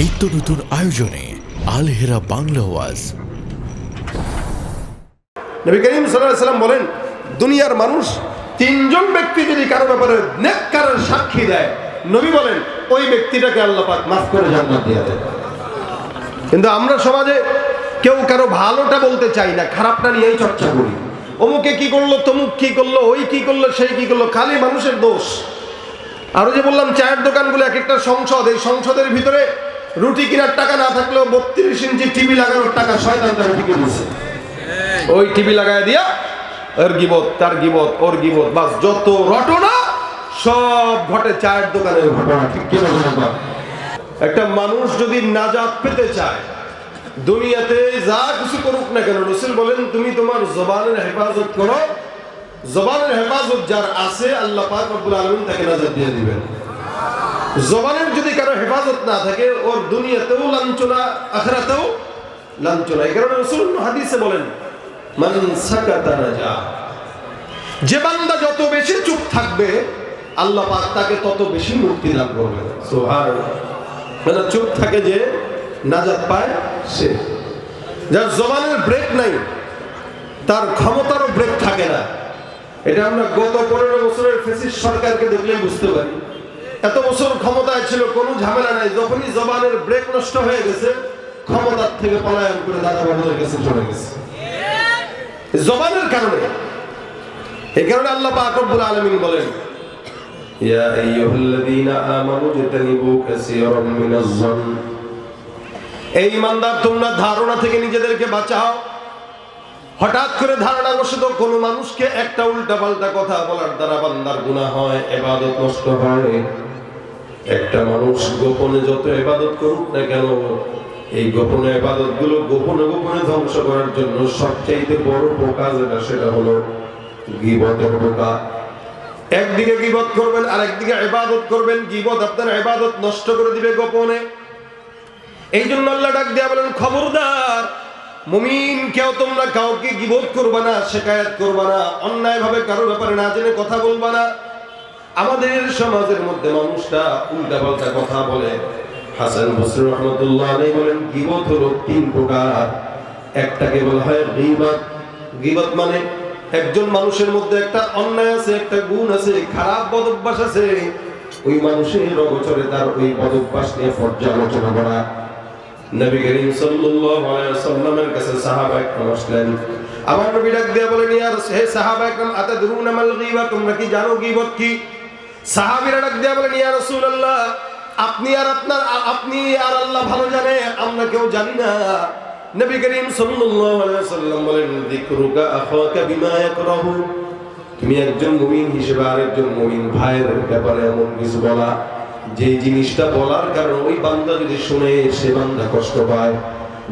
নিত্য নতুন আয়োজনে আলহেরা বাংলা ওয়াজ। নবী করিম সাল্লাম বলেন, দুনিয়ার মানুষ তিনজন ব্যক্তি যদি কারও ব্যাপারে নেককারের সাক্ষী দেয়, নবী বলেন, ওই ব্যক্তিটাকে আল্লাহ পাক মাফ করে জান্নাত দিয়ে দেয় কিন্তু আমরা সমাজে কেউ কারও ভালোটা বলতে চাই না, খারাপটা নিয়েই চর্চা করি। অমুকে কি করল, তমুক কি করল, ওই কি করল সেই কি করল, খালি মানুষের দোষ। আরও যে বললাম, চায়ের দোকানগুলো এক একটা সংসদ, এই সংসদের ভিতরে রুটি কেনার টাকা না থাকলেও বত্রিশ ইঞ্চি টিভি লাগানোর টাকা শয়তান তারা টিকে দিচ্ছে ওই টিভি লাগায় দিয়া ওর গিবত, তার গিবত, ওর গিবত, বাস যত রটনা সব ঘটে চায়ের দোকানের ঘটনা, ঠিক কি? একটা মানুষ যদি নাজাত পেতে চায়, দুনিয়াতে যা কিছু করুক না কেন, রসুল বলেন, তুমি তোমার জবানের হেফাজত করো। জবানের হেফাজত যার আছে, আল্লাহ পাক রব্বুল আলামিন তাকে নাজাত দিয়ে দিবেন। জবানের যদি কারও হেফাজত না থাকে, ওর দুনিয়াতেও লাঞ্ছনা, আখরাতেও লাঞ্ছনা। এই কারণে রসুল হাদিসে বলেন সাকাতা যে বান্দা যত বেশি চুপ থাকবে, আল্লাহ পাক তাকে তত বেশি মুক্তি দান করবে মানে চুপ থাকে যে নাজাত পায় সে। যার জবানের ব্রেক নাই, তার ক্ষমতারও ব্রেক থাকে না। এটা আমরা গত পনেরো বছরের ফেসিস সরকারকে দেখলে বুঝতে পারি। এত বছর ক্ষমতায় ছিল, কোনো ঝামেলা নাই। যখনই জবানের ব্রেক নষ্ট হয়ে গেছে, ক্ষমতার থেকে পলায়ন করে দাদা বাবুদের কাছে চলে গেছে। জবানের কারণে। এই কারণে আল্লাহ পাক রব্বুল আলামিন বলেন, ইয়া আইয়ুহাল্লাযীনা আমানু কাসীরাম মিনাজ-যন্ন এই ইমানদার, তোমরা ধারণা থেকে নিজেদেরকে বাঁচাও। হঠাৎ করে ধারণা বসত কোনো মানুষকে একটা উল্টা পাল্টা কথা বলার দ্বারা বান্দার গুনাহ হয়, এবাদত নষ্ট হয়। একটা মানুষ গোপনে যত এবাদত করুক না কেন, এই গোপনে এবাদতগুলো গোপনে গোপনে ধ্বংস করার জন্য সবচাইতে বড় পোকা যেটা, সেটা হলো গিবতের পোকা একদিকে গিবত করবেন আর একদিকে এবাদত করবেন। গিবত আপনার এবাদত নষ্ট করে দিবে গোপনে। এই জন্য আল্লাহ ডাক দেয়া বলেন, খবরদার মুমিন কেউ তোমরা কাউকে গিবত করবা না, শেখায়াত করবা না অন্যায় ভাবে কারও ব্যাপারে না জেনে কথা বলবা না। আমাদের সমাজের মধ্যে মানুষটা উল্টা পাল্টা কথা বলে। হাসান বসর রহমতুল্লাহ আলাই বলেন, গিবত হলো তিন প্রকার। একটাকে বলা হয় গিবত। গিবত মানে একজন মানুষের মধ্যে একটা অন্যায় আছে, একটা গুণ আছে, খারাপ বদ অভ্যাস আছে। ওই মানুষের অগোচরে তার ওই বদ অভ্যাস নিয়ে পর্যালোচনা করা। নবী করিম সাল্লাল্লাহু আলাইহি ওয়াসাল্লামের কাছে সাহাবা একরাম আসলেন। আমার নবী ডাক দিয়ে বলেন, ইয়া হে সাহাবা একরাম মাল তোমরা কি জানো গীবত কি? সাহাবীরা ডাক দিয়ে বলেন, ইয়া রাসূলুল্লাহ, আপনি আর আপনার, আপনি আর আল্লাহ ভালো জানে আমরা কেউ জানি না। নবী করিম সাল্লাল্লাহু আলাইহি বলেন, যিকরুকা আখাকা বিমা ইয়াকরাহু। তুমি একজন মুমিন হিসেবে আরেকজন মুমিন ভাইয়ের ব্যাপারে এমন কিছু বলা, যে জিনিসটা বলার কারণে ওই বান্দা যদি শুনে, সে বান্দা কষ্ট পায়।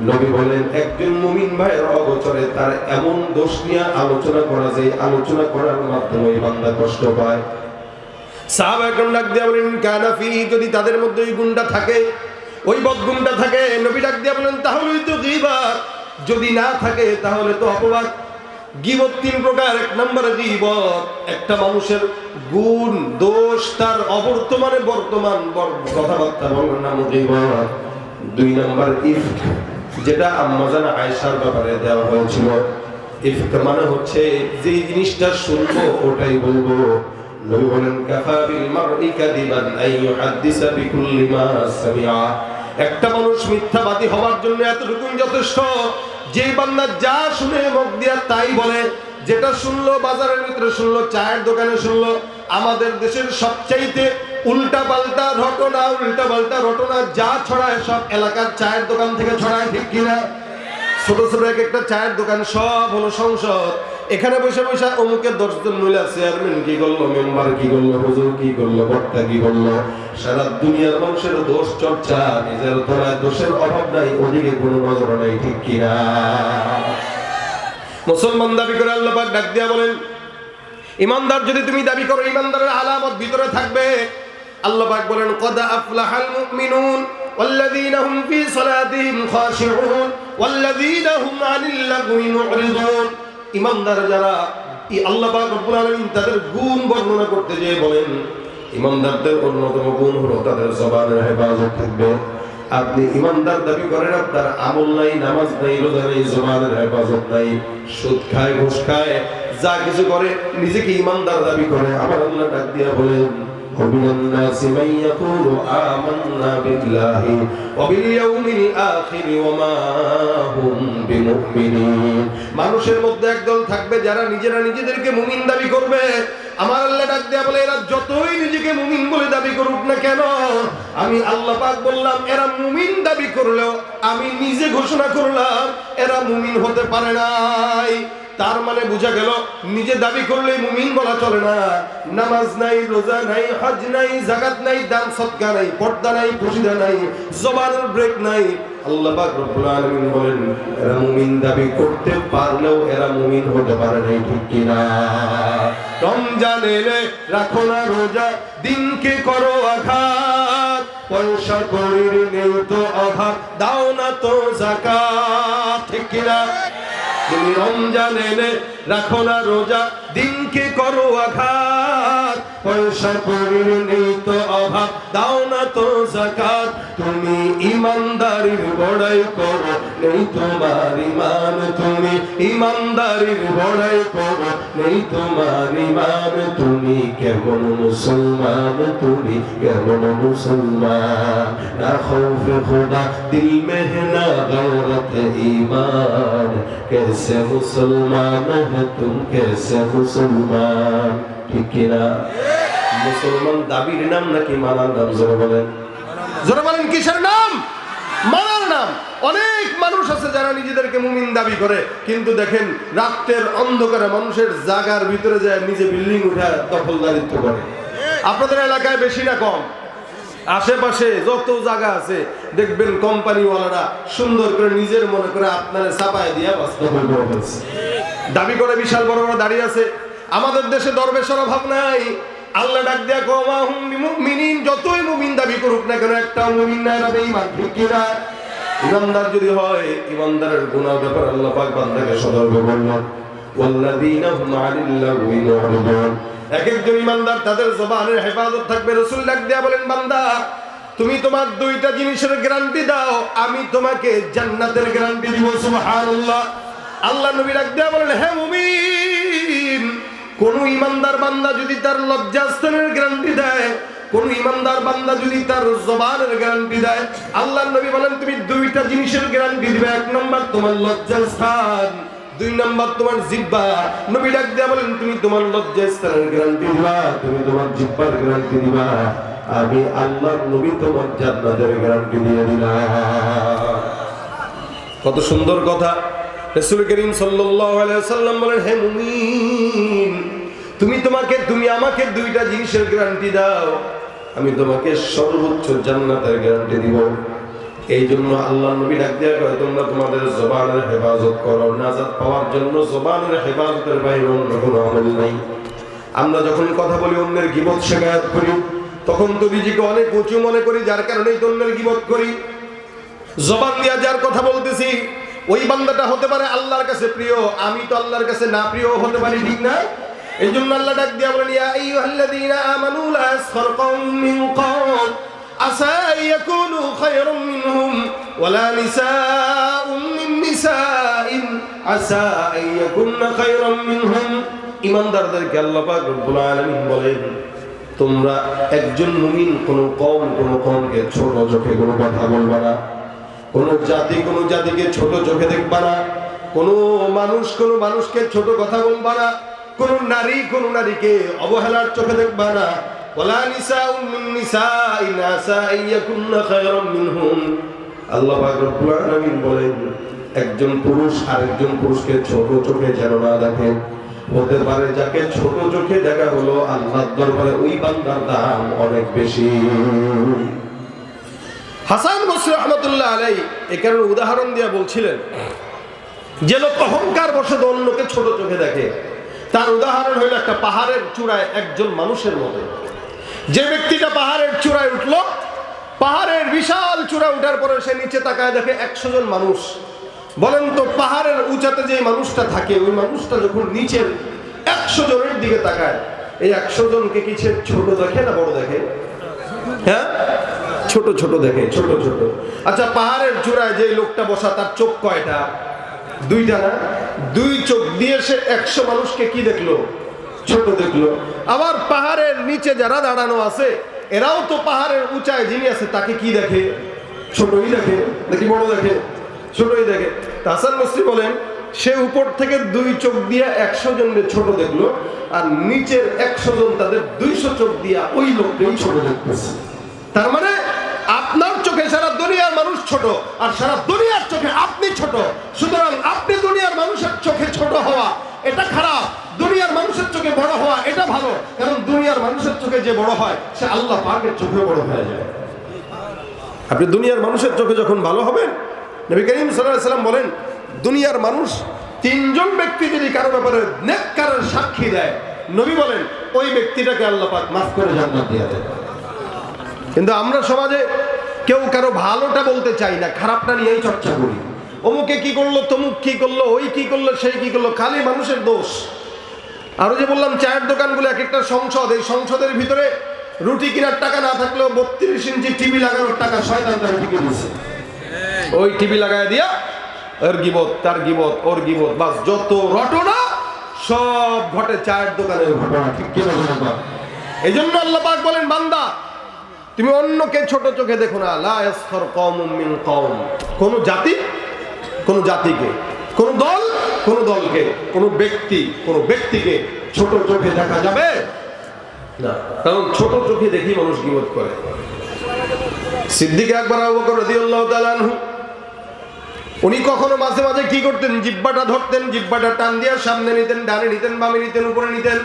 নবী বলেন, একজন মুমিন ভাইয়ের অগোচরে তার এমন দোষ নিয়ে আলোচনা করা যায় আলোচনা করার মাধ্যমে ওই বান্দা কষ্ট পায়। সাহাবা একজন ডাক দিয়া বলেন কানাফি যদি তাদের মধ্যে ওই গুণটা থাকে, ওই বদগুণটা থাকে, নবী ডাক দিয়া বলেন তাহলেই তো গিবাত। যদি না থাকে, তাহলে তো অপবাদ। গিবত তিন প্রকার, এক নম্বরে গিবত, একটা মানুষের গুণ, দোষ, তার অবর্তমানে বর্তমান বর- কথাবার্তা বলার নাম দুই নম্বর ইফক, যেটা আম্মাজান আয়েশার ব্যাপারে দেওয়া হয়েছিল। ইফক মানে হচ্ছে যে জিনিসটা শুনব, ওটাই বলব। একটা মানুষ মিথ্যাবাদী হওয়ার জন্য এতটুকুই যথেষ্ট। যে বান্দা যা শুনে মুখ দিয়া তাই বলে, যেটা শুনলো, বাজারের ভিতরে শুনলো, চায়ের দোকানে শুনলো, আমাদের দেশের সবচাইতে উল্টা পাল্টা ঘটনা উল্টা পাল্টা ঘটনা যা ছড়ায় সব এলাকার চায়ের দোকান থেকে ছড়ায়, ঠিক কিনা? ছোট ছোট এক একটা চায়ের দোকান সব হলো সংসদ। এখানে বসে বসে অমুকের দশজন মহিলা চেয়ারম্যান কি করলো মেম্বার কি করলো হুজুর কি করলো বক্তা কি করলো সারা দুনিয়ার মানুষের দোষ চর্চা নিজের তলায় দোষের অভাব নাই ওদিকে কোনো নজর নাই ঠিক কিনা মুসলমান দাবি করে আল্লাহ পাক ডাক দিয়া বলেন ইমানদার যদি তুমি দাবি করো ইমানদারের আলামত ভিতরে থাকবে আল্লাহ পাক বলেন কদ আফলাহাল মুমিনুন والذين هم في صلاتهم خاشعون والذين هم عن اللغو معرضون ইমানদার যারা আল্লাহ রব্বুল আলামিন তাদের গুণ বর্ণনা করতে যেয়ে বলেন, ইমানদারদের অন্যতম গুণ হলো তাদের জবানের হেফাজত থাকবে। আপনি ইমানদার দাবি করেন, আপনার আমল নাই, নামাজ নাই, রোজা নাই, জবানের হেফাজত নাই, সুদ খায়, ঘুষ খায়, যা কিছু করে নিজেকে ইমানদার দাবি করে। আমার আল্লাহ ডাক দিয়া বলেন ومن الناس من يقول آمنا بالله وباليوم الآخر وما هم بمؤمنين মানুষের মধ্যে একদল থাকবে যারা নিজেরা নিজেদেরকে মুমিন দাবি করবে আমার আল্লাহ ডাক দেয়া বলে এরা যতই নিজেকে মুমিন বলে দাবি করুক না কেন আমি আল্লাহ পাক বললাম এরা মুমিন দাবি করলেও আমি নিজে ঘোষণা করলাম এরা মুমিন হতে পারে নাই তার মানে বোঝা গেল, নিজে দাবি করলে মুমিন বলা চলে না। নামাজ নাই, রোজা নাই, হজ নাই জাকাত নাই, দান সৎকা নাই, পর্দা নাই খুশিদা নাই, জবানের ব্রেক নাই। আল্লাহ রব্বুল আলামিন বলেন, এরা মুমিন দাবি করতে পারলেও এরা মুমিন হতে পারে নাই, ঠিক কিনা? রমজান এলে রাখো না রোজা, দিনকে করো আঘাত। পয়সা করির নেই তো অভাব দাও না তো জাকাত ঠিক কিনা? তুমি রমজান রাখো না রোজা। দিনকে করো আঘাত। পয়সা করির নেই তো অভাব দাও না তো জাকাত তুমি ইমানদারির বড়াই করো নেই তোমার ইমান তুমি ইমানদারির বড়াই করো নেই তোমার ইমান তুমি কেমন মুসলমান তুমি কেমন মুসলমান না খৌফ খুদা দিল में है ना गौरत ईमान कैसे मुसलमान है तुम कैसे मुसलमान ঠিক কিনা? মুসলমান দাবির নাম নাকি মানার নাম? জোরে বলেন। জোরে বলেন, কিসের নাম? মানার নাম। অনেক মানুষ আছে যারা নিজেদেরকে মুমিন দাবি করে, কিন্তু দেখেন রাত্রের অন্ধকারে মানুষের জাগার ভিতরে যায় নিজে বিল্ডিং উঠে দখলদারিত্ব করে। আপনাদের এলাকায় বেশি না কম? আশেপাশে যত জায়গা আছে, দেখবেন কোম্পানিওয়ালারা সুন্দর করে নিজের মনে করে আপনারা ছাপায় দিয়ে বাস্তব দাবি করে বিশাল বড় বড় দাঁড়িয়ে আছে আমাদের দেশে দরবেশের অভাব নাই। আল্লাহ ডাক দেয়া গোমা মুমিনিন যতই মুমিন দাবি করুক না কেন একটা মুমিন না এরা বেঈমান, ঠিক কি না? ইমানদার যদি হয়, ইমানদারের গুনাহ ব্যাপার আল্লাহ পাক বান্দাকে সতর্ক করলেন ওয়াল্লাযীনা হুম আনিল লাগুই মুরিদুন এক একজন ইমানদার তাদের জবানের হেফাজত থাকবে। রসুল ডাক দেয়া বলেন, বান্দা, তুমি তোমার দুইটা জিনিসের গ্যারান্টি দাও, আমি তোমাকে জান্নাতের গ্যারান্টি দিব, সুবহানাল্লাহ। আল্লাহ নবী ডাক দেয়া বলেন, হে মুমিন কোন ইমানদার বান্দা যদি তার লজ্জাস্থানের গ্যারান্টি দেয়, কোন ইমানদার বান্দা যদি তার জবানের গ্যারান্টি দেয় আল্লাহ নবী বলেন, তুমি দুইটা জিনিসের গ্যারান্টি দিবে, এক নম্বর তোমার লজ্জাস্থান দুই নম্বর তোমার জিব্বা নবী ডাক দিয়া বলেন, তুমি তোমার লজ্জাস্থানের গ্যারান্টি দিবা, তুমি তোমার জিব্বার গ্যারান্টি দিবা। আমি আল্লাহর নবী তোমার জান্নাতের গ্যারান্টি দিয়ে দিলাম। কত সুন্দর কথা। রাসূল করিম সাল্লাল্লাহু আলাইহি সাল্লাম বলেন, হে মুমিন তুমি তোমাকে, তুমি আমাকে দুইটা জিনিসের গ্যারান্টি দাও। আমি তোমাকে সর্বোচ্চ জান্নাতের গ্যারান্টি দিব। এই জন্য আল্লাহ নবী ডাক দেওয়া করে তোমরা তোমাদের জবানের হেফাজত করো। নাজাদ পাওয়ার জন্য জবানের হেফাজতের বাইরে অন্য কোনো আমল নাই। আমরা যখন কথা বলি অন্যের গিবত শেখায়ত করি, তখন তো নিজেকে অনেক উঁচু মনে করি, যার কারণেই তো অন্যের গিবত করি। জবান দিয়া যার কথা বলতেছি, ওই বান্দাটা হতে পারে আল্লাহর কাছে প্রিয়, আমি তো আল্লাহর কাছে না প্রিয় হতে পারি, ঠিক না? এই জন্য আল্লাহ ডাক দিয়া বলেন, ইয়া আইয়ুহাল্লাযীনা আমানু লা ইয়াসখার কওম মিন কওম, আসা ইয়াকুনু খায়রাম মিনহুম ওয়ালা নিসাউম মিন নিসাইন, আসা ইয়াকুননা খায়রাম মিনহুম। ইমানদারদেরকে আল্লাহ পাক রব্বুল আলামিন বলেন, তোমরা একজন মুমিন, কোন কম কোন কমকে ছোট চোখে কোনো কথা বলবা না। কোন জাতি, কোন জাতিকে ছোট চোখে দেখবা না। কোন মানুষ, কোন মানুষকে ছোট কথা বলবা না। কোন নারী কোন নারীকে অবহেলার চোখে দেখবা না। নিসাউম মিন মিনহুম। আল্লাহ পাক বলেন, একজন পুরুষ আরেকজন পুরুষকে ছোট চোখে যেন না দেখে। হতে পারে যাকে ছোট চোখে দেখা হলো, আল্লাহর দরবারে ওই বান্দার দাম অনেক বেশি। হাসান বসরি রহমতুল্লাহ আলাই এ কারণে উদাহরণ দিয়ে বলছিলেন, যে লোক অহংকার বশত অন্যকে ছোট চোখে দেখে তার উদাহরণ হইল একটা পাহাড়ের চূড়ায় একজন মানুষের মতো। যে ব্যক্তিটা পাহাড়ের চূড়ায় উঠল, পাহাড়ের বিশাল চূড়া উঠার পরে সে নিচে তাকায় দেখে একশো জন মানুষ। বলেন তো, পাহাড়ের উঁচাতে যে মানুষটা থাকে, ওই মানুষটা যখন নিচের একশো জনের দিকে তাকায়, এই একশো জনকে কি সে ছোট দেখে না বড় দেখে? হ্যাঁ? ছোট ছোট দেখে, ছোট ছোট। আচ্ছা পাহাড়ের চূড়ায় যে লোকটা বসা, তার চোখ কয়টা? দুইটা না? দুই চোখ দিয়ে সে একশো মানুষকে কি দেখল? ছোট দেখল। আবার পাহাড়ের নিচে যারা দাঁড়ানো আছে, এরাও তো পাহাড়ের উঁচায় যিনি আছে, তাকে কি দেখে? ছোটই দেখে, নাকি বড় দেখে? ছোটই দেখে। তা হাসান মস্তি বলেন, সে উপর থেকে দুই চোখ দিয়ে একশো জনকে ছোট দেখল, আর নিচের একশো জন তাদের দুইশো চোখ দিয়া ওই লোককেই ছোট দেখতেছে। তার মানে আপনার চোখে দুনিয়ার মানুষ ছোট, আর সারা দুনিয়ার চোখে আপনি ছোট। সুতরাং আপনি দুনিয়ার মানুষের চোখে ছোট হওয়া, এটা খারাপ। দুনিয়ার মানুষের চোখে বড় হওয়া, এটা ভালো। কারণ দুনিয়ার মানুষের চোখে যে বড় হয়, সে আল্লাহ পাকের চোখে বড় হয়ে যায়। আপনি দুনিয়ার মানুষের চোখে যখন ভালো হবেন, নবী করিম সাল্লাহ সাল্লাম বলেন, দুনিয়ার মানুষ তিনজন ব্যক্তি যদি কারও ব্যাপারে নেককারের সাক্ষী দেয়, নবী বলেন, ওই ব্যক্তিটাকে আল্লাহ পাক মাফ করে জান্নাত দিয়ে দেয় কিন্তু আমরা সমাজে কেউ কারও ভালোটা বলতে চাই না, খারাপটা নিয়েই চর্চা করি। অমুকে কি করল, তমুক কি করল, ওই কি করল, সেই কি করল, খালি মানুষের দোষ। আরও যে বললাম, চায়ের দোকানগুলো এক একটা সংসদ, এই সংসদের ভিতরে রুটি কেনার টাকা না থাকলেও বত্রিশ ইঞ্চি টিভি লাগানোর টাকা শয়তান তারা ঢুকে দিচ্ছে ওই টিভি লাগায় দিয়া, ওর গিবত, তার গিবত, ওর গিবত, বাস যত রটনা, সব ঘটে চায়ের দোকানের ঘটনা, ঠিক কিনা ঘটনা এই জন্য আল্লাহ পাক বলেন, বান্দা তুমি অন্যকে ছোট চোখে দেখো না। লা ইয়াসখার কওমুম মিন কওম। কোন জাতি, কোন জাতিকে, কোন দল, কোন দলকে, কোন ব্যক্তি, কোন ব্যক্তিকে ছোট চোখে দেখা যাবে? না। কারণ ছোট চোখে দেখি মানুষ গিবত করে। সিদ্দিক একবার উনি কখনো মাঝে মাঝে কি করতেন? জিব্বাটা ধরতেন, জিব্বাটা টান দিয়ে সামনে নিতেন, ডানে নিতেন, বামে নিতেন, উপরে নিতেন।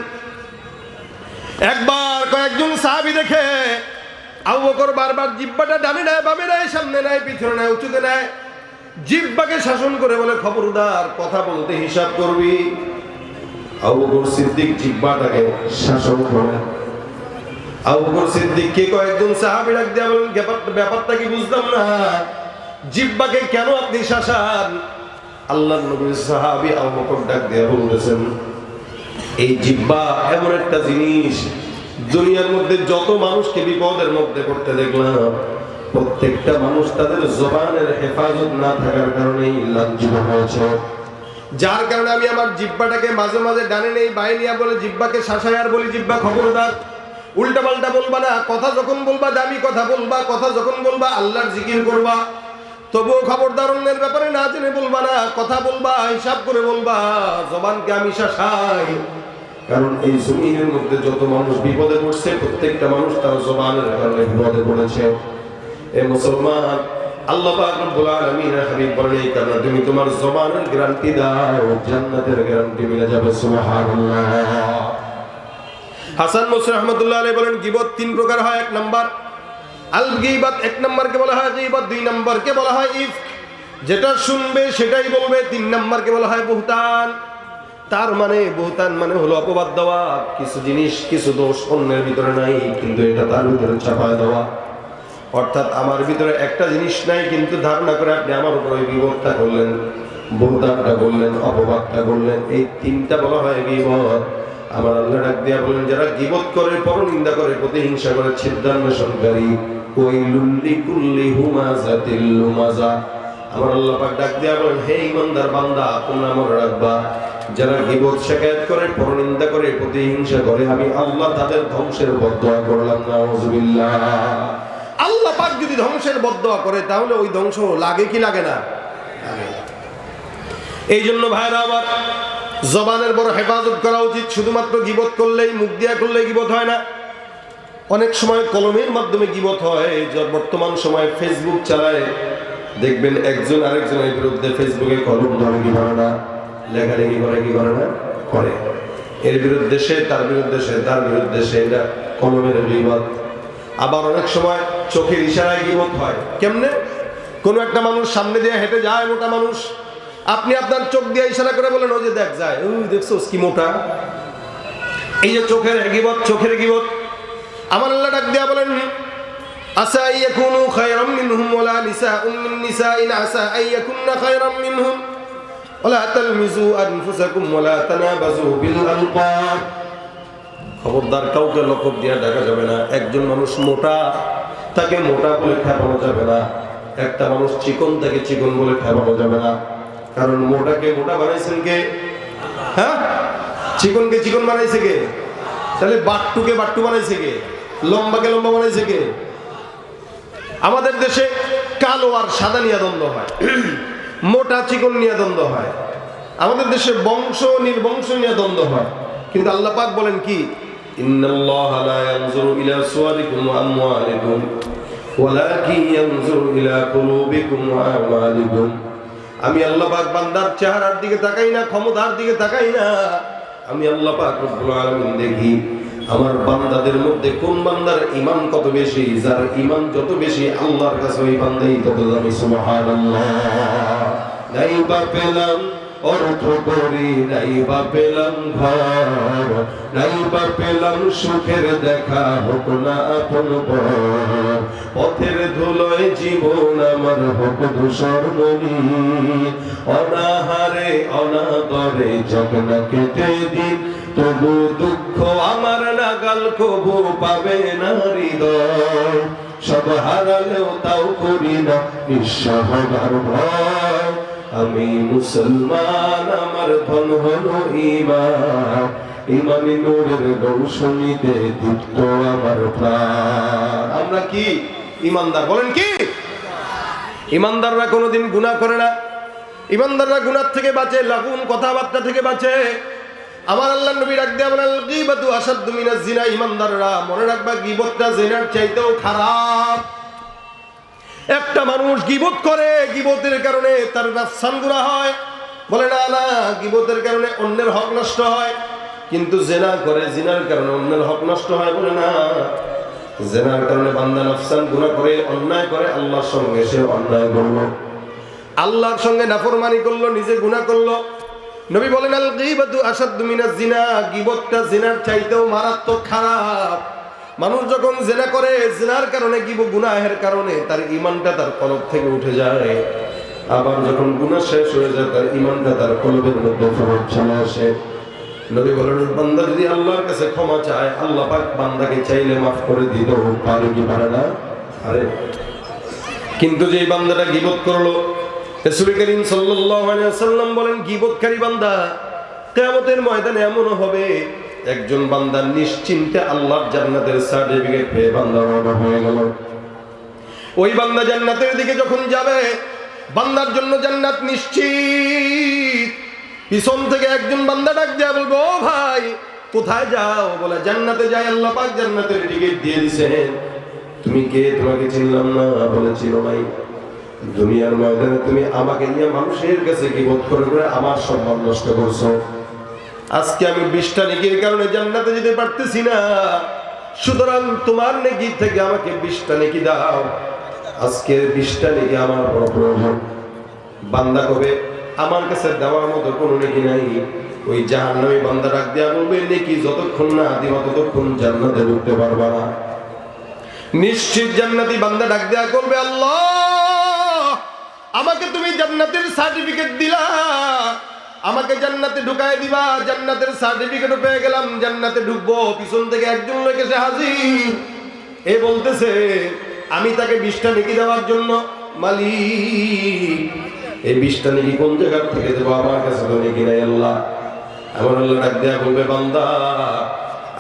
একবার কয়েকজন সাহাবি দেখে আবু বারবার জিব্বাটা ডানে নেয়, বামে নেয়, সামনে নেয়, পিছনে নেয়, উঁচুতে নেয়। জিব্বাকে শাসন করে বলে, খবরদার, কথা বলতে হিসাব করবি। আবু বকর সিদ্দিক জিব্বাটাকে শাসন করে। আবু বকর সিদ্দিককে কয়েকজন সাহাবী ডাক দিয়ে বলেন, ব্যাপারটা কি বুঝলাম না? জিব্বাকে কেন আপনি শাসান? আল্লাহ নবীর সাহাবি আবু ডাক দিয়ে বলতেছেন, এই জিব্বা এমন একটা জিনিস দুনিয়ার মধ্যে যত মানুষকে বিপদের মধ্যে পড়তে দেখলাম, প্রত্যেকটা মানুষ তাদের জবানের হেফাজত না থাকার কারণেই লাঞ্ছিত হয়েছে। যার কারণে আমি আমার জিব্বাটাকে মাঝে মাঝে ডানে নেই বাইরে নিয়ে বলে, জিব্বাকে শাসাই আর বলি, জিব্বা খবরদার। উল্টা পাল্টা বলবা না, কথা যখন বলবা, দামি কথা বলবা, কথা যখন বলবা, আল্লাহর জিকির করবা। তবুও খবরদার অন্যের ব্যাপারে না জেনে বলবা না, কথা বলবা, হিসাব করে বলবা, জবানকে আমি শাসাই কারণ এই জমিনের মধ্যে যত মানুষ বিপদে পড়ছে, প্রত্যেকটা মানুষ তার জবানের কারণে বিপদে পড়েছে। এ মুসলমান, আল্লাহ পাক রব্বুল আলামিন হাবিব বলেন, এই তুমি তোমার জবানের গ্যারান্টি দাও, জান্নাতের গ্যারান্টি মিলে যাবে, সুবহানাল্লাহ। হাসান মুসা রহমতুল্লাহ আলাইহি বলেন, গিবত তিন প্রকার হয়, এক নাম্বার আল গিবত এক নাম্বারকে বলা হয় গিবত, দুই নাম্বারকে বলা হয় ইফক। যেটা শুনবে সেটাই বলবে, তিন নাম্বারকে বলা হয় বুহতান। তার মানে বুহতান মানে হলো অপবাদ দেওয়া। কিছু জিনিস, কিছু দোষ অন্যের ভিতরে নাই, কিন্তু এটা তার ভিতরে চাপায় দেওয়া। অর্থাৎ আমার ভিতরে একটা জিনিস নাই, কিন্তু ধারণা করে আপনি আমার উপরে বিপদটা করলেন বহুদানটা করলেন, অপবাদটা করলেন। এই তিনটা বলা হয় বিপদ। আমার আল্লাহ ডাক দিয়া বলেন যারা গিবত করে, পরনিন্দা করে, প্রতিহিংসা করে, ছিদ্রান্বেষণকারী ওই লুল্লি কুল্লি হুমাজাতিল লুমাজা আমার আল্লাহ পাক ডাক দিয়া বলেন, হে ইমানদার বান্দা, তোমরা মনে রাখবা যারা গিবত শেখায়ত করে, পরনিন্দা করে, প্রতিহিংসা করে, আমি আল্লাহ তাদের ধ্বংসের বদয়া করলাম না আল্লাহ পাক যদি ধ্বংসের বদয়া করে, তাহলে ওই ধ্বংস লাগে কি লাগে না? এই জন্য ভাইরা আমার, জবানের বড় হেফাজত করা উচিত। শুধুমাত্র গিবত করলেই, মুখ দিয়া করলেই গিবত হয় না। অনেক সময় কলমের মাধ্যমে গিবত হয় বর্তমান সময় ফেসবুক চালায়। দেখবেন একজন আরেকজনের বিরুদ্ধে ফেসবুকে কলম ধরে কি করে না? লেখালেখি করে, কি করে না? করে। এর বিরুদ্ধে সে, তার বিরুদ্ধে সে, তার বিরুদ্ধে সে, এটা কলমের বিবাদ আবার অনেক সময় চোখের ইশারায় গিবত হয়। কেমনে? কোনো একটা মানুষ সামনে দিয়ে হেঁটে যায়, মোটা মানুষ। আপনি আপনার চোখ দিয়ে ইশারা করে বলেন, ওই যে দেখ, যায়। ওই দেখছ কি মোটা? এই যে চোখের গিবত চোখের গিবত। আমার আল্লাহ ডাক দিয়া বলেন আসা ইয়াকুনু খায়রাম মিনহুম ওয়ালা নিসাউন মিন নিসাইন আসা আইয়াকুননা খায়রাম মিনহুম। ওয়ালা তালমিজু আনফুসাকুম ওয়ালা তানাবাজু বিল আলকাব খবরদার কাউকে লকব দিয়া ডাকা যাবে না। একজন মানুষ মোটা, তাকে মোটা বলে খেপানো যাবে না। একটা মানুষ চিকন, তাকে চিকন বলে খেপানো যাবে না। কারণ মোটাকে মোটা বানাইছেন কে? হ্যাঁ? চিকনকে চিকন বানাইছে কে? তাহলে বাট্টুকে বাট্টু বানাইছে কে? লম্বাকে লম্বা বানাইছে কে? আমাদের দেশে কালো আর সাদা নিয়ে দ্বন্দ্ব হয়। মোটা চিকন নিয়ে দ্বন্দ্ব হয়। আমাদের দেশে বংশ নির্বংশ নিয়ে দ্বন্দ্ব হয়। কিন্তু আল্লাহ পাক বলেন কি? আমি আল্লাহ পাক বান্দার চেহারার দিকে তাকাই না, ক্ষমতার দিকে তাকাই না। আমি আল্লাহ পাক দেখি আমার বান্দাদের মধ্যে কোন বান্দার ইমান কত বেশি, যার ইমান যত বেশি, আল্লাহর কাছে ওই বান্দাই তত দামি পেলাম অর্থ করি নাই বা পেলাম ঘর নাই বা পেলাম সুখের দেখা, হোক না আপন পথের ধুলোয় জীবন আমার, হোক মনি। অনাহারে, অনাদরে যখন কেটে দিন তবু দুঃখ আমার নাগাল কবু পাবে না হৃদয়। সব হারালেও তাও করি না নিঃস্ব ভয়। আমি মুসলমান, আমার ধন হলো ইমান ইমানি নূরের রৌশনীতে দীপ্ত আমার প্রাণ। আমরা কি ইমানদার বলেন কি? ইমানদাররা কোনোদিন গুনাহ করে না। ইমানদাররা গুনার থেকে বাঁচে, লাগুন কথাবার্তা থেকে বাঁচে। আমার আল্লাহ নবী ডাক দেয়া বলেন, গীবাতু আসাদ্দু মিনাজ জিনা, ইমানদাররা, মনে রাখবা গীবতটা জিনার চাইতেও খারাপ। একটা মানুষ গিবত করে, গিবতের কারণে তার গুণা হয়। বলে, না না, গিবতের কারণে অন্যের হক নষ্ট হয়। কিন্তু জেনা করে, জিনার কারণে অন্যের হক নষ্ট হয় বলে, না, জেনার কারণে বান্দা নফসান গুণা করে, অন্যায় করে, আল্লাহর সঙ্গে সে অন্যায় করল। আল্লাহর সঙ্গে নাফরমানি করল, নিজে গুণা করল। নবী বলেন, আল গীবাতু আসাদ্দু মিনাজ জিনা গীবতটা জিনার চাইতেও মারাত্মক খারাপ। মানুষ যখন জেনা করে, জেনার কারণে গিব, গুনাহের কারণে তার ইমানটা তার কলব থেকে উঠে যায়। আবার যখন গুনাহ শেষ হয়ে যায়, তার ইমানটা তার কলবের মধ্যে ফেরত চলে আসে। নবী বলেন বান্দা যদি আল্লাহর কাছে ক্ষমা চায়, আল্লাহ পাক বান্দাকে চাইলে মাফ করে দিতে পারে কি পারে না? আরে, কিন্তু যে বান্দাটা গিবত করল ওয়াসাল্লাম বলেন বান্দা হবে, একজন বান্দা নিশ্চিন্তে জান্নাতের হয়ে ওই বান্দা দিকে যখন যাবে, বান্দার জন্য জান্নাত নিশ্চিত। পিছন থেকে একজন বান্দা ডাক দেয়া বলব, ও ভাই, কোথায় যাও? বলে, জান্নাতে যাই, আল্লাহ পাক জান্নাতের টিকিট দিয়ে দিছেন তুমি কে? তোমাকে চিনলাম না। বলে, চিনো নাই। দুনিয়ার ময়দানে তুমি আমাকে নিয়ে মানুষের কাছে কি বোধ করে করে আমার সম্মান নষ্ট করছ। আজকে আমি বিশটা নেকির কারণে জান্নাতে যেতে পারতেছি না। সুতরাং তোমার নেকি থেকে আমাকে বিশটা নেকি দাও। আজকে বিশটা নেকি আমার বড় প্রয়োজন। বান্দা কবে আমার কাছে দেওয়ার মতো কোনো নেকি নাই। ওই জাহান্নামী বান্দা ডাক দেয়া বলবে, নেকি যতক্ষণ না দিবা ততক্ষণ জান্নাতে ঢুকতে পারবা না। নিশ্চিত জান্নাতি বান্দা ডাক দেয়া করবে আল্লাহ! আমাকে তুমি জান্নাতের সার্টিফিকেট দিলা। আমাকে জান্নাতে ঢুকায় দিবা, জান্নাতের সার্টিফিকেটও পেয়ে গেলাম, জান্নাতে ঢুকবো। পিছন থেকে একজন লোক এসে হাজির। এ বলতেছে, আমি তাকে বিশটা নেকি দেওয়ার জন্য মালিক। এই বিশটা নেকি কোন জায়গার থেকে দেবো? আমার কাছে তো নেকি নাই আল্লাহ। আমার আল্লাহ ডাক দেয়া বলবে, বান্দা,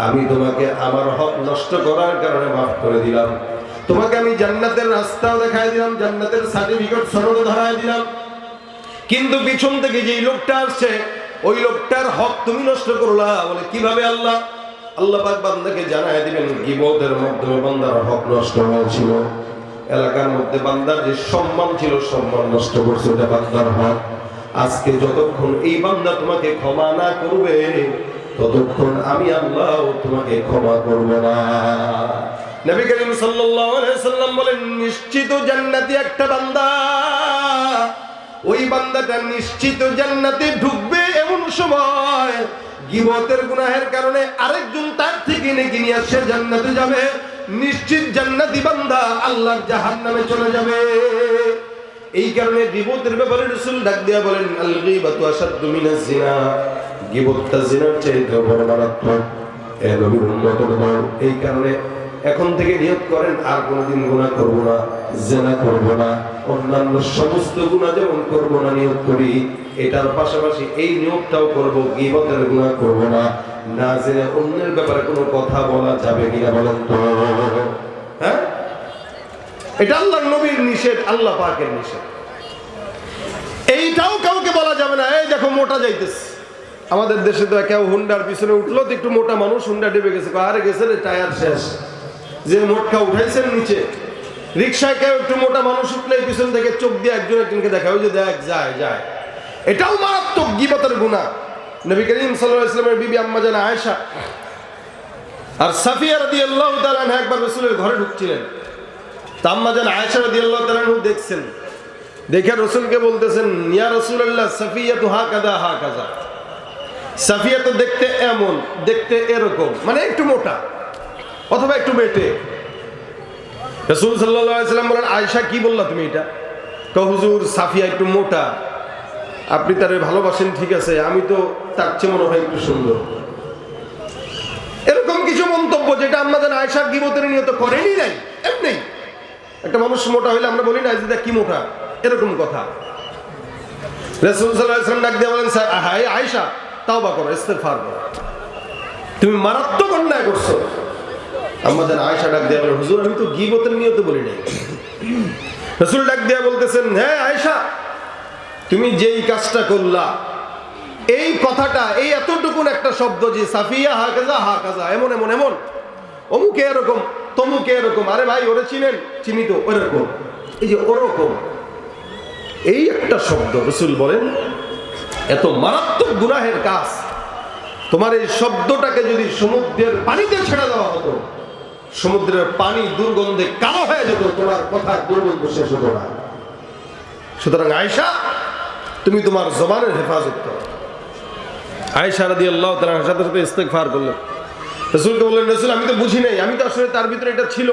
আমি তোমাকে আমার হক নষ্ট করার কারণে মাফ করে দিলাম। তোমাকে আমি জান্নাতের রাস্তাও দেখাই দিলাম, জান্নাতের সার্টিফিকেট সনদ ধরাই দিলাম। কিন্তু পিছন থেকে যেই লোকটা আসছে, ওই লোকটার হক তুমি নষ্ট করলা বলে কীভাবে আল্লাহ? আল্লাহ পাক বান্দাকে জানাই দিবেন, গিবতের মাধ্যমে বান্দার হক নষ্ট হয়েছিল। এলাকার মধ্যে বান্দার যে সম্মান ছিল, সম্মান নষ্ট করছে ওটা বান্দার হক। আজকে যতক্ষণ এই বান্দা তোমাকে ক্ষমা না করবে, ততক্ষণ আমি আল্লাহ তোমাকে ক্ষমা করব না। নবী করিম সাল্লাম বলেন, নিশ্চিত জান্নাতি একটা বান্দা। ওই বান্দাটা নিশ্চিত জান্নাতে ঢুকবে এমন সময়। গিবতের গুনাহের কারণে আরেকজন তার থেকে নেকি নিয়ে সে জান্নাতে যাবে। নিশ্চিত জান্নাতি বান্দা আল্লাহর জাহান্নামে চলে যাবে। এই কারণে গিবতের ব্যাপারে রাসূল ডাক দিয়া বলেন আল গীবাতু আশাদ্দু মিনাজ জিনা। গিবতটা জিনার বড় মারাত্মক। এই কারণে এখন থেকে নিয়োগ করেন, আর কোনোদিন গুণা করব না, জেনা করব না, অন্যান্য সমস্ত গুণা যেমন করব না, নিয়োগ করি। এটার পাশাপাশি এই নিয়োগটাও করব, গিবতের গুণা করব না। না জেনে অন্যের ব্যাপারে কোনো কথা বলা যাবে কিনা বলেন তো? হ্যাঁ? এটা আল্লাহ নবীর নিষেধ, আল্লাহ পাকের নিষেধ। এইটাও কাউকে বলা যাবে না, এই দেখো মোটা যাইতেছে। আমাদের দেশে তো কেউ হুন্ডার পিছনে উঠল, তো একটু মোটা মানুষ হুন্ডা ডেবে গেছে আরে গেছে রে, টায়ার শেষ। যে মোটকা উঠাইছেন নিচে, রিক্সায় কেউ একটু মোটা মানুষ উঠলে পিছন থেকে চোখ দিয়ে একজন একজনকে দেখা, ওই যে দেখ, যায় যায়। এটাও মারাত্মক গিবতের গুণা। নবী করিম আলাইহি ইসলামের বিবি আম্মা জান আয়েশা। আর সাফিয়া রাদিয়াল্লাহু তাআলা আনহা একবার রাসূলের ঘরে ঢুকছিলেন। তা আম্মা জান তাআলা আনহু দেখছেন। দেখে রসুলকে বলতেছেন, ইয়া রসুল্লাহ সাফিয়া তো হা হা কাজা সাফিয়া তো দেখতে এমন, দেখতে এরকম মানে একটু মোটা। অথবা একটু বেটে। রসুল সাল্লাম বলেন আয়সা কি বললা তুমি এটা? ক হুজুর, সাফিয়া একটু মোটা। আপনি তারে ভালোবাসেন, ঠিক আছে। আমি তো তার চেয়ে মনে হয় একটু সুন্দর। এরকম কিছু মন্তব্য যেটা আমাদের আয়সার গিবতের নিয়ত করেনি নাই, এমনি। একটা মানুষ মোটা হইলে আমরা বলি না যে কি মোটা? এরকম কথা। রসুল সাল্লাম ডাক দিয়ে বলেন, স্যার আয়সা তাও বা করো ইস্তেফার করো। তুমি মারাত্মক অন্যায় করছ। আমাদের আয়সা ডাক দিয়ে বলেন হুজুর, আমি তো গিবতের নিয়ত বলি নাই। রসুল ডাক দিয়ে বলতেছেন হ্যাঁ আয়সা তুমি যেই কাজটা করলা, এই কথাটা, এই এতটুকুন একটা শব্দ যে সাফিয়া হা কাজা হা কাজা, এমন এমন এমন, অমুকে এরকম, তমুকে এরকম, আরে ভাই, ওরে চিনেন, চিনি তো, ওরকম, এই যে ওরকম, এই একটা শব্দ, রসুল বলেন, এত মারাত্মক গুনাহের কাজ, তোমার এই শব্দটাকে যদি সমুদ্রের পানিতে ছেড়ে দেওয়া হতো সমুদ্রের পানি দুর্গন্ধে কালো হয়ে যেত, তোমার কথার দুর্গন্ধ শেষ হতো না। সুতরাং আয়সা তুমি তোমার জবানের হেফাজত করো। আয়সা রাদি আল্লাহ তালার সাথে সাথে ইস্তেকফার করলেন। রসুলকে বললেন, রসুল, আমি তো বুঝি নাই। আমি তো আসলে তার ভিতরে এটা ছিল।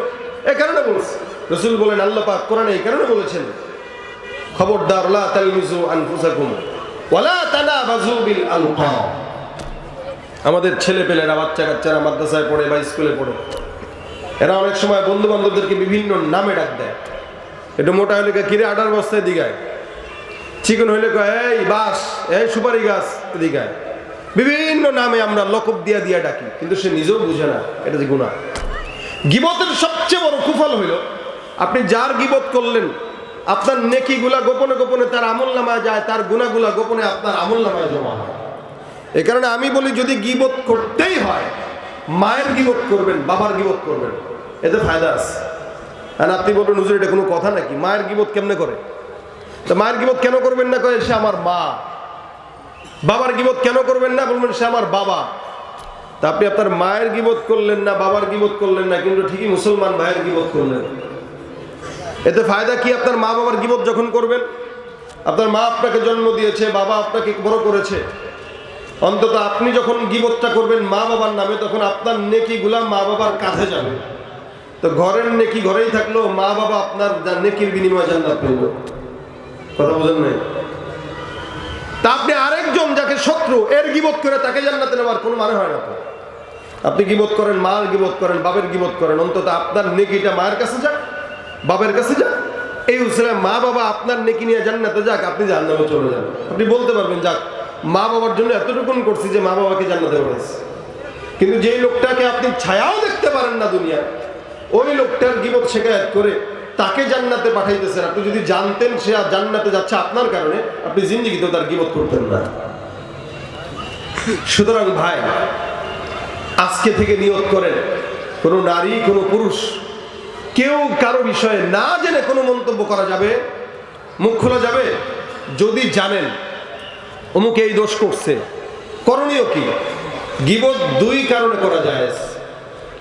এ কারণে বলছি। রসুল বলেন আল্লাহ পাক কোরআনে এই কারণে বলেছেন, খবরদার, লা তালমিজু আনফুসাকুম ওয়ালা তানাবাজু বিল আলকাব। আমাদের ছেলে পেলেরা বাচ্চা কাচ্চারা মাদ্রাসায় পড়ে বা স্কুলে পড়ে এরা অনেক সময় বন্ধু বান্ধবদেরকে বিভিন্ন নামে ডাক দেয়। একটু মোটা হলে কিরে আটার বস্তায় দিঘায় চিকন হইলে এই, বাস, এই সুপারি গাছ দিঘায় বিভিন্ন নামে আমরা লকব দিয়া দিয়া ডাকি, কিন্তু সে নিজেও বুঝে না, এটা যে গুণা গিবতের সবচেয়ে বড় কুফল হইল, আপনি যার গিবত করলেন, আপনার নেকিগুলা গোপনে গোপনে তার আমল নামায় যায়, তার গুণাগুলা গোপনে আপনার আমল নামায় জমা হয়। এ কারণে আমি বলি, যদি গিবত করতেই হয়, মায়ের গিবত করবেন, বাবার গিবত করবেন এতে ফায়দা আছে। আর আপনি বলবেন হুজুর, এটা কোনো কথা নাকি? মায়ের গিবত কেমনে করে? তো মায়ের গিবত কেন করবেন না? কয়ে, সে আমার মা। বাবার গিবত কেন করবেন না? বলবেন, সে আমার বাবা। তা আপনি আপনার মায়ের গিবত করলেন না, বাবার গিবত করলেন না, কিন্তু ঠিকই মুসলমান ভাইয়ের গিবত করলেন। এতে ফায়দা কি আপনার মা বাবার গিবত যখন করবেন? আপনার মা আপনাকে জন্ম দিয়েছে, বাবা আপনাকে বড় করেছে। অন্তত আপনি যখন গিবতটা করবেন মা বাবার নামে, তখন আপনার নেকি নেকিগুলা মা বাবার কাঁধে যাবে। তো ঘরের নেকি ঘরেই থাকল, মা বাবা আপনার নেকির বিনিময়ে জান্নাত পেল। কথা বোঝেন নাই? তা আপনি আরেকজন যাকে শত্রু, এর গিবত করে তাকে জান্নাতে নেওয়ার কোনো মানে হয় না তো। আপনি গিবত করেন, মার গিবত করেন বাবের গিবত করেন, অন্তত আপনার নেকিটা মায়ের কাছে যাক বাবের কাছে যাক। এই উসলে মা বাবা আপনার নেকি নিয়ে জান্নাতে যাক, আপনি জান্নাতে চলে যান। আপনি বলতে পারবেন, যাক, মা বাবার জন্য এতটুকুন করছি যে মা বাবাকে জান্নাতে পড়েছে কিন্তু যেই লোকটাকে আপনি ছায়াও দেখতে পারেন না দুনিয়া ওই লোকটার গিবত শেখায়ত করে তাকে জান্নাতে পাঠাইতেছেন। আপনি যদি জানতেন সে আর জান্নাতে যাচ্ছে আপনার কারণে, আপনি জিন্দিগিতেও তার গিবত করতেন না। সুতরাং ভাই, আজকে থেকে নিয়ত করেন, কোনো নারী, কোনো পুরুষ, কেউ কারও বিষয়ে না জেনে কোনো মন্তব্য করা যাবে? মুখ খোলা যাবে? যদি জানেন, অমুকে এই দোষ করছে। করণীয় কি? গিবত দুই কারণে করা যায়।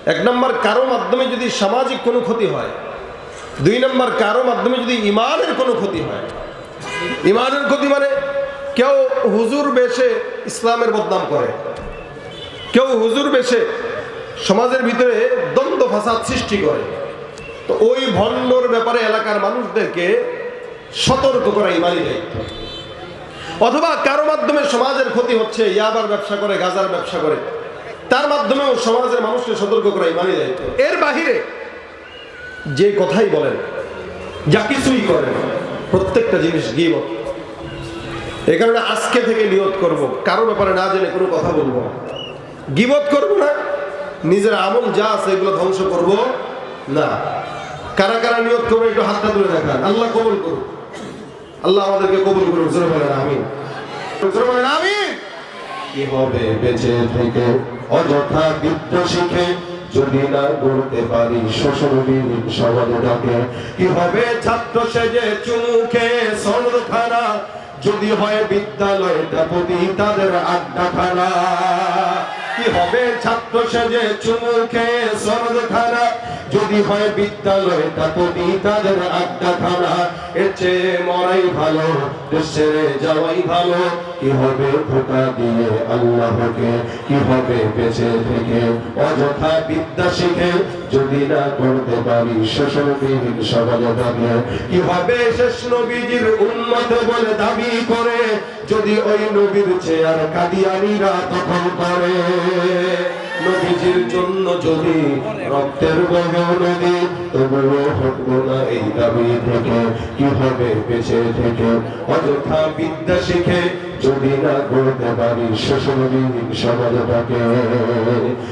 এক নম্বর, কারও মাধ্যমে যদি সামাজিক কোনো ক্ষতি হয়। দুই নম্বর, কারও মাধ্যমে যদি ইমানের কোনো ক্ষতি হয়। ইমানের ক্ষতি মানে কেউ হুজুর বেশে ইসলামের বদনাম করে। কেউ হুজুর বেশে সমাজের ভিতরে দ্বন্দ্ব, ফাসাদ সৃষ্টি করে। তো ওই ভণ্ডর ব্যাপারে এলাকার মানুষদেরকে সতর্ক করা ইমানই দায়িত্ব অথবা কারও মাধ্যমে সমাজের ক্ষতি হচ্ছে, ইয়াবার ব্যবসা করে, গাজার ব্যবসা করে। তার মাধ্যমেও সমাজের মানুষকে সতর্ক করা ইমানই দায়িত্ব এর বাহিরে যে কথাই বলেন, যা কিছুই করেন, প্রত্যেকটা জিনিস গিবত। এই কারণে আজকে থেকে নিয়ত করব, কারও ব্যাপারে না জেনে কোনো কথা বলব গিবত করব না, নিজের আমল যা আছে এগুলো ধ্বংস করব না। কারা কারা নিয়ত করবে একটু হাতটা তুলে দেখান। আল্লাহ কবুল করুন আল্লাহ আমাদেরকে কবুল করুন জোরে বলেন, আমিন। আমিন। কি হবে বেঁচে থেকে? অযথা বিদ্য শিখে যদি না গড়তে পারি শ্বশুরবীর সমাজে ডাকে কি হবে ছাত্র সেজে চুমুখে সরখানা যদি হয় বিদ্যালয়টা প্রতি তাদের আড্ডাখানা। কি হবে? ছাত্র সেজে চুমুখে সনদখানা যদি হয় বিদ্যালয়টা প্রতি তাদের আড্ডাখানা। এর চেয়ে মরাই ভালো, দেশে যাওয়াই ভালো। কি হবে ধোকা দিয়ে আল্লাহকে? কি হবে বেঁচে থেকে? অযথা বিদ্যা শিখে যদি না করতে পারি শোষণবিহীন সমাজটাকে কি হবে শেষ নবীজির উন্মত বলে দাবি করে? যদি ওই নবীর চেয়ার কাদিয়ানিরা দখল করে, নবীজির জন্য যদি রক্তের বহ নদী তবুও হটবো না এই দাবি থেকে। কি হবে বেঁচে থেকে? অযথা বিদ্যা শিখে যদি না করতে পারি শ্বশুর সমাজটাকে।